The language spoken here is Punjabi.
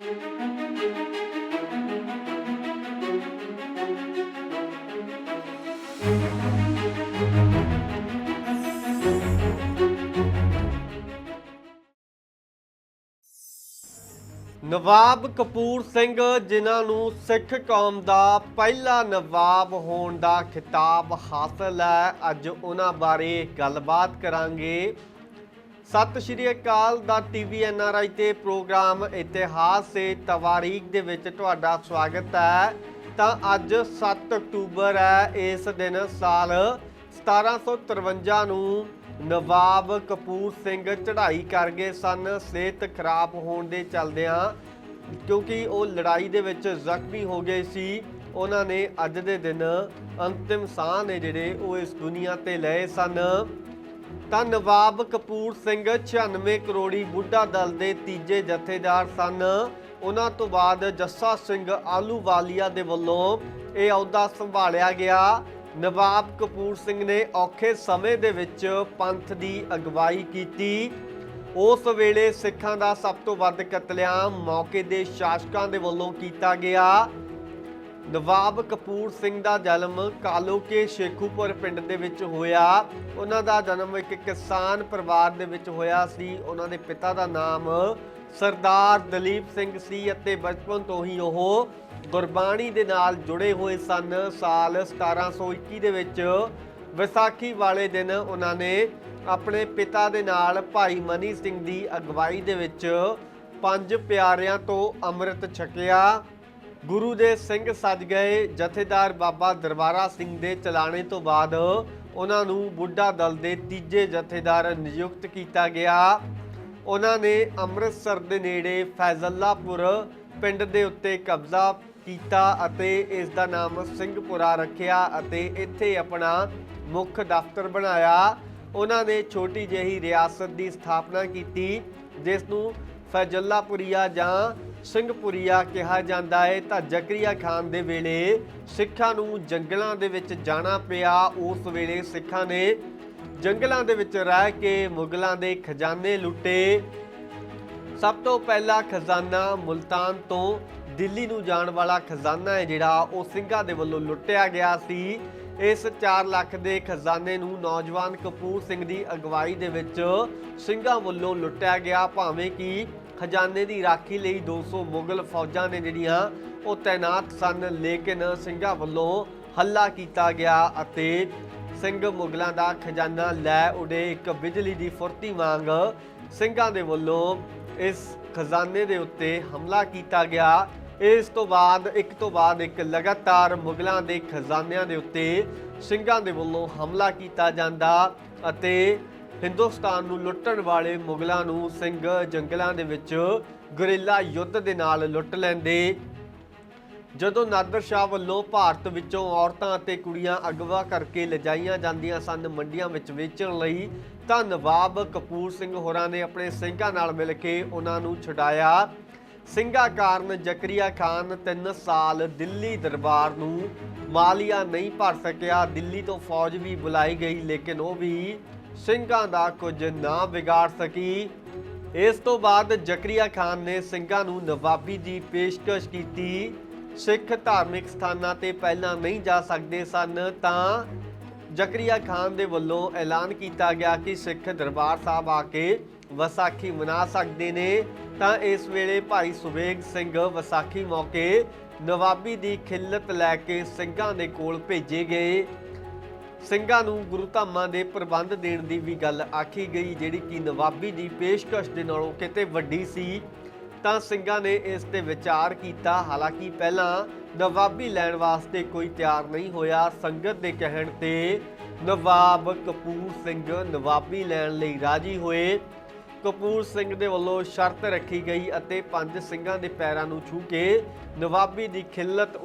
ਨਵਾਬ ਕਪੂਰ ਸਿੰਘ, ਜਿਨ੍ਹਾਂ ਨੂੰ ਸਿੱਖ ਕੌਮ ਦਾ ਪਹਿਲਾ ਨਵਾਬ ਹੋਣ ਦਾ ਖਿਤਾਬ ਹਾਸਲ ਹੈ, ਅੱਜ ਉਹਨਾਂ ਬਾਰੇ ਗੱਲਬਾਤ ਕਰਾਂਗੇ। ਸਤਿ ਸ਼੍ਰੀ ਅਕਾਲ ਦਾ ਟੀਵੀ ਐਨਆਰਆਈ ਤੇ ਪ੍ਰੋਗਰਾਮ ਇਤਿਹਾਸ ਤੇ ਤਵਾਰੀਖ ਦੇ ਵਿੱਚ ਤੁਹਾਡਾ ਸਵਾਗਤ ਹੈ। ਤਾਂ ਅੱਜ 7 ਅਕਤੂਬਰ ਹੈ, ਇਸ ਦਿਨ ਸਾਲ 1753 ਨੂੰ ਨਵਾਬ ਕਪੂਰ ਸਿੰਘ ਚੜ੍ਹਾਈ ਕਰ ਗਏ ਸਨ। ਸਿਹਤ ਖਰਾਬ ਹੋਣ ਦੇ ਚਲਦਿਆਂ ਕਿਉਂਕਿ ਉਹ ਲੜਾਈ ਦੇ ਵਿੱਚ ਜ਼ਖਮੀ ਹੋ ਗਏ ਸੀ, ਉਹਨਾਂ ਨੇ ਅੱਜ ਦੇ ਦਿਨ ਅੰਤਿਮ ਸਾਹ ਨੇ ਜਿਹੜੇ ਉਹ ਇਸ ਦੁਨੀਆ ਤੇ ਲਏ ਸਨ। ਤਾਂ ਨਵਾਬ ਕਪੂਰ ਸਿੰਘ 96 ਕਰੋੜੀ ਬੁੱਢਾ ਦਲ ਦੇ ਤੀਜੇ ਜਥੇਦਾਰ ਸਨ। ਉਹਨਾਂ ਤੋਂ ਬਾਅਦ ਜੱਸਾ ਸਿੰਘ ਆਲੂਵਾਲੀਆ ਦੇ ਵੱਲੋਂ ਇਹ ਅਹੁਦਾ ਸੰਭਾਲਿਆ ਗਿਆ। ਨਵਾਬ ਕਪੂਰ ਸਿੰਘ ਨੇ ਔਖੇ ਸਮੇਂ ਦੇ ਵਿੱਚ ਪੰਥ ਦੀ ਅਗਵਾਈ ਕੀਤੀ। ਉਸ ਵੇਲੇ ਸਿੱਖਾਂ ਦਾ ਸਭ ਤੋਂ ਵੱਧ ਕਤਲੇਆਮ ਮੌਕੇ ਦੇ ਸ਼ਾਸਕਾਂ ਦੇ ਵੱਲੋਂ ਕੀਤਾ ਗਿਆ। ਨਵਾਬ ਕਪੂਰ ਸਿੰਘ ਦਾ ਜਨਮ ਕਾਲੋਕੇ ਸ਼ੇਖੂਪੁਰ ਪਿੰਡ ਦੇ ਵਿੱਚ ਹੋਇਆ। ਉਹਨਾਂ ਦਾ ਜਨਮ ਇੱਕ ਕਿਸਾਨ ਪਰਿਵਾਰ ਦੇ ਵਿੱਚ ਹੋਇਆ ਸੀ। ਉਹਨਾਂ ਦੇ ਪਿਤਾ ਦਾ ਨਾਮ ਸਰਦਾਰ ਦਲੀਪ ਸਿੰਘ ਸੀ ਅਤੇ ਬਚਪਨ ਤੋਂ ਹੀ ਉਹ ਗੁਰਬਾਣੀ ਦੇ ਨਾਲ ਜੁੜੇ ਹੋਏ ਸਨ। ਸਾਲ 1721 ਦੇ ਵਿੱਚ ਵਿਸਾਖੀ ਵਾਲੇ ਦਿਨ ਉਹਨਾਂ ਨੇ ਆਪਣੇ ਪਿਤਾ ਦੇ ਨਾਲ ਭਾਈ ਮਨੀ ਸਿੰਘ ਦੀ ਅਗਵਾਈ ਦੇ ਵਿੱਚ ਪੰਜ ਪਿਆਰਿਆਂ ਤੋਂ ਅੰਮ੍ਰਿਤ ਛਕਿਆ। ਗੁਰੂ ਦੇ ਸਿੰਘ ਸੱਜ ਗਏ। ਜਥੇਦਾਰ ਬਾਬਾ ਦਰਬਾਰਾ ਸਿੰਘ ਦੇ ਚਲਾਣੇ ਤੋਂ ਬਾਅਦ ਉਹਨਾਂ ਨੂੰ ਬੁੱਢਾ ਦਲ ਦੇ ਤੀਜੇ ਜਥੇਦਾਰ ਨਿਯੁਕਤ ਕੀਤਾ ਗਿਆ। ਉਹਨਾਂ ਨੇ ਅੰਮ੍ਰਿਤਸਰ ਦੇ ਨੇੜੇ ਫੈਜ਼ਲਾਪੁਰ ਪਿੰਡ ਦੇ ਉੱਤੇ ਕਬਜ਼ਾ ਕੀਤਾ ਅਤੇ ਇਸ ਦਾ ਨਾਮ ਸਿੰਘਪੁਰਾ ਰੱਖਿਆ ਅਤੇ ਇੱਥੇ ਆਪਣਾ ਮੁੱਖ ਦਫ਼ਤਰ ਬਣਾਇਆ। ਉਹਨਾਂ ਨੇ ਛੋਟੀ ਜਿਹੀ ਰਿਆਸਤ ਦੀ ਸਥਾਪਨਾ ਕੀਤੀ, ਜਿਸ ਨੂੰ ਫੈਜਲਾਪੁਰੀਆ ਜਾਂ ਸਿੰਘਪੁਰੀਆ ਕਿਹਾ ਜਾਂਦਾ ਹੈ ਤਾਂ ਜ਼ਕਰੀਆ ਖਾਨ ਦੇ ਵੇਲੇ ਸਿੱਖਾਂ ਨੂੰ ਜੰਗਲਾਂ ਦੇ ਵਿੱਚ ਜਾਣਾ ਪਿਆ। ਉਸ ਵੇਲੇ ਸਿੱਖਾਂ ਨੇ ਜੰਗਲਾਂ ਦੇ ਵਿੱਚ ਰਹਿ ਕੇ ਮੁਗਲਾਂ ਦੇ ਖਜ਼ਾਨੇ ਲੁੱਟੇ। ਸਭ ਤੋਂ ਪਹਿਲਾ ਖਜ਼ਾਨਾ ਮੁਲਤਾਨ ਤੋਂ ਦਿੱਲੀ ਨੂੰ ਜਾਣ ਵਾਲਾ ਖਜ਼ਾਨਾ ਹੈ ਜਿਹੜਾ ਉਹ ਸਿੰਘਾਂ ਦੇ ਵੱਲੋਂ ਲੁੱਟਿਆ ਗਿਆ ਸੀ। ਇਸ 4 ਲੱਖ ਦੇ ਖਜ਼ਾਨੇ ਨੂੰ ਨੌਜਵਾਨ ਕਪੂਰ ਸਿੰਘ ਦੀ ਅਗਵਾਈ ਦੇ ਵਿੱਚ ਸਿੰਘਾਂ ਵੱਲੋਂ ਲੁੱਟਿਆ ਗਿਆ। ਭਾਵੇਂ ਕਿ ਖਜ਼ਾਨੇ ਦੀ ਰਾਖੀ ਲਈ 200 ਮੁਗਲ ਫੌਜਾਂ ਨੇ ਜਿਹੜੀਆਂ ਉਹ ਤਾਇਨਾਤ ਸਨ, ਲੇਕਿਨ ਸਿੰਘਾਂ ਵੱਲੋਂ ਹੱਲਾ ਕੀਤਾ ਗਿਆ ਅਤੇ ਸਿੰਘ ਮੁਗਲਾਂ ਦਾ ਖਜ਼ਾਨਾ ਲੈ ਉਡੇ ਇੱਕ ਬਿਜਲੀ ਦੀ ਫੁਰਤੀ ਵਾਂਗ ਸਿੰਘਾਂ ਦੇ ਵੱਲੋਂ ਇਸ ਖਜ਼ਾਨੇ ਦੇ ਉੱਤੇ ਹਮਲਾ ਕੀਤਾ ਗਿਆ। ਇਸ ਤੋਂ ਬਾਅਦ, ਇੱਕ ਤੋਂ ਬਾਅਦ ਇੱਕ ਲਗਾਤਾਰ ਮੁਗਲਾਂ ਦੇ ਖਜ਼ਾਨਿਆਂ ਦੇ ਉੱਤੇ ਸਿੰਘਾਂ ਦੇ ਵੱਲੋਂ ਹਮਲਾ ਕੀਤਾ ਜਾਂਦਾ ਅਤੇ ਹਿੰਦੁਸਤਾਨ ਨੂੰ ਲੁੱਟਣ ਵਾਲੇ ਮੁਗਲਾਂ ਨੂੰ ਸਿੰਘ ਜੰਗਲਾਂ ਦੇ ਵਿੱਚ ਗੁਰਿੱਲਾ ਯੁੱਧ ਦੇ ਨਾਲ ਲੁੱਟ ਲੈਂਦੇ। ਜਦੋਂ ਨਾਦਰ ਸ਼ਾਹ ਵੱਲੋਂ ਭਾਰਤ ਵਿੱਚੋਂ ਔਰਤਾਂ ਅਤੇ ਕੁੜੀਆਂ ਅਗਵਾ ਕਰਕੇ ਲਿਜਾਈਆਂ ਜਾਂਦੀਆਂ ਸਨ ਮੰਡੀਆਂ ਵਿੱਚ ਵੇਚਣ ਲਈ, ਤਾਂ ਨਵਾਬ ਕਪੂਰ ਸਿੰਘ ਹੋਰਾਂ ਨੇ ਆਪਣੇ ਸਿੰਘਾਂ ਨਾਲ ਮਿਲ ਕੇ ਉਹਨਾਂ ਨੂੰ ਛੁਡਾਇਆ। ਸਿੰਘਾਂ ਕਾਰਨ ਜ਼ਕਰੀਆ ਖਾਨ 3 ਸਾਲ ਦਿੱਲੀ ਦਰਬਾਰ ਨੂੰ ਮਾਲੀਆ ਨਹੀਂ ਭਰ ਸਕਿਆ। ਦਿੱਲੀ ਤੋਂ ਫੌਜ ਵੀ ਬੁਲਾਈ ਗਈ, ਲੇਕਿਨ ਉਹ ਵੀ ਸਿੰਘਾਂ ਦਾ ਕੁਝ ਨਾ ਵਿਗਾੜ ਸਕੀ। ਇਸ ਤੋਂ ਬਾਅਦ ਜ਼ਕਰੀਆ ਖਾਨ ਨੇ ਸਿੰਘਾਂ ਨੂੰ ਨਵਾਬੀ ਦੀ ਪੇਸ਼ਕਸ਼ ਕੀਤੀ। ਸਿੱਖ ਧਾਰਮਿਕ ਸਥਾਨਾਂ ਤੇ ਪਹਿਲਾਂ ਨਹੀਂ ਜਾ ਸਕਦੇ ਸਨ, ਤਾਂ ਜ਼ਕਰੀਆ ਖਾਨ ਦੇ ਵੱਲੋਂ ਐਲਾਨ ਕੀਤਾ ਗਿਆ ਕਿ ਸਿੱਖ ਦਰਬਾਰ ਸਾਹਿਬ ਆ ਕੇ ਵਿਸਾਖੀ ਮਨਾ ਸਕਦੇ ਨੇ। ਤਾਂ ਇਸ ਵੇਲੇ ਭਾਈ ਸੁਬੇਗ ਸਿੰਘ ਵਿਸਾਖੀ ਮੌਕੇ ਨਵਾਬੀ ਦੀ ਖਿੱਲਤ ਲੈ ਕੇ ਸਿੰਘਾਂ ਦੇ ਕੋਲ ਭੇਜੇ ਗਏ। ਸਿੰਘਾਂ ਨੂੰ ਗੁਰੂ ਧਾਮਾਂ ਦੇ ਪ੍ਰਬੰਧ ਦੇਣ ਦੀ ਵੀ ਗੱਲ ਆਖੀ ਗਈ, ਜਿਹੜੀ ਕਿ ਨਵਾਬੀ ਦੀ ਪੇਸ਼ਕਸ਼ ਦੇ ਨਾਲੋਂ ਕਿਤੇ ਵੱਡੀ ਸੀ। ਤਾਂ ਸਿੰਘਾਂ ਨੇ ਇਸ ਤੇ ਵਿਚਾਰ ਕੀਤਾ। ਹਾਲਾਂਕਿ ਪਹਿਲਾਂ ਨਵਾਬੀ ਲੈਣ ਵਾਸਤੇ ਕੋਈ ਤਿਆਰ ਨਹੀਂ ਹੋਇਆ। ਸੰਗਤ ਦੇ ਕਹਿਣ ਤੇ ਨਵਾਬ ਕਪੂਰ ਸਿੰਘ ਨਵਾਬੀ ਲੈਣ ਲਈ ਰਾਜੀ ਹੋਏ। ਕਪੂਰ ਸਿੰਘ ਦੇ ਵੱਲੋਂ ਸ਼ਰਤ ਰੱਖੀ ਗਈ ਅਤੇ ਪੰਜ ਸਿੰਘਾਂ ਦੇ ਪੈਰਾਂ ਨੂੰ ਛੂ ਕੇ ਨਵਾਬੀ ਦੀ ਖਿੱਲਤ